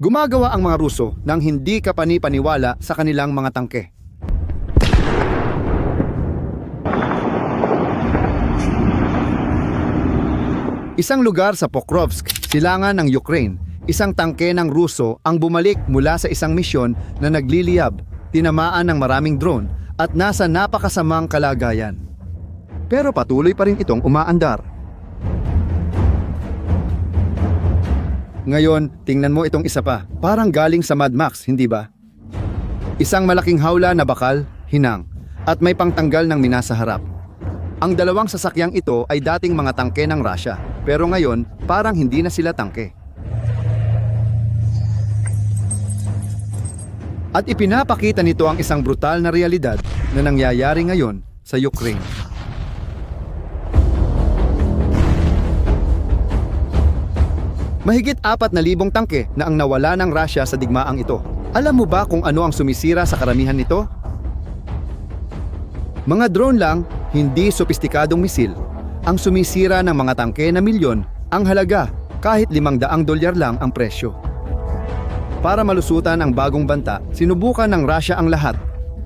Gumagawa ang mga Ruso ng hindi kapani-paniwala sa kanilang mga tangke. Isang lugar sa Pokrovsk, silangan ng Ukraine, isang tangke ng Ruso ang bumalik mula sa isang misyon na nagliliyab, tinamaan ng maraming drone at nasa napakasamang kalagayan. Pero patuloy pa rin itong umaandar. Ngayon, tingnan mo itong isa pa. Parang galing sa Mad Max, hindi ba? Isang malaking hawla na bakal, hinang, at may pangtanggal ng mina sa harap. Ang dalawang sasakyang ito ay dating mga tangke ng Russia, pero ngayon parang hindi na sila tangke. At ipinapakita nito ang isang brutal na realidad na nangyayari ngayon sa Ukraine. Mahigit apat na libong tangke na ang nawala ng Russia sa digmaang ito. Alam mo ba kung ano ang sumisira sa karamihan nito? Mga drone lang, hindi sopistikadong misil. Ang sumisira ng mga tangke na milyon ang halaga kahit limang daang dolyar lang ang presyo. Para malusutan ang bagong banta, sinubukan ng Russia ang lahat.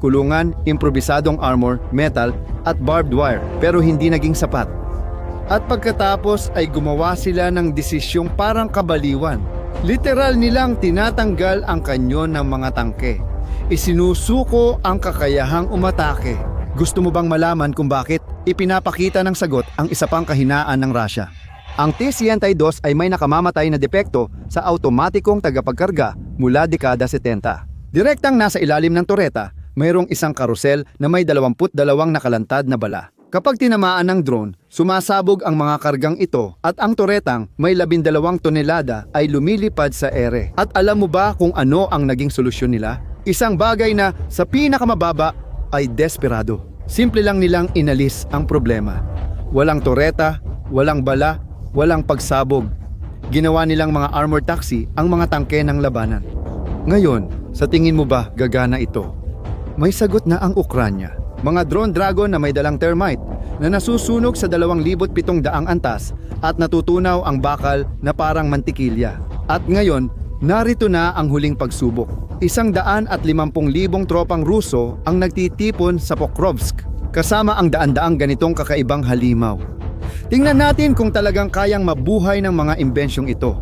Kulungan, improbisadong armor, metal at barbed wire pero hindi naging sapat. At pagkatapos ay gumawa sila ng desisyong parang kabaliwan. Literal nilang tinatanggal ang kanyon ng mga tangke. Isinusuko ang kakayahang umatake. Gusto mo bang malaman kung bakit ipinapakita ng sagot ang isa pang kahinaan ng Russia? Ang T-102 ay may nakamamatay na depekto sa automatikong tagapagkarga mula dekada 70. Direktang nasa ilalim ng toreta, mayroong isang karusel na may 22 nakalantad na bala. Kapag tinamaan ng drone, sumasabog ang mga kargang ito at ang toretang may 12 tonelada ay lumilipad sa ere. At alam mo ba kung ano ang naging solusyon nila? Isang bagay na sa pinakamababa ay desperado. Simple lang nilang inalis ang problema. Walang toreta, walang bala, walang pagsabog. Ginawa nilang mga armored taxi ang mga tangke ng labanan. Ngayon, sa tingin mo ba gagana ito? May sagot na ang Ukranya. Mga drone dragon na may dalang termite na nasusunog sa 2,700 antas at natutunaw ang bakal na parang mantikilya. At ngayon, narito na ang huling pagsubok. Isang daan at limampung libong tropang Ruso ang nagtitipon sa Pokrovsk kasama ang daan-daang ganitong kakaibang halimaw. Tingnan natin kung talagang kayang mabuhay ng mga imbensyong ito.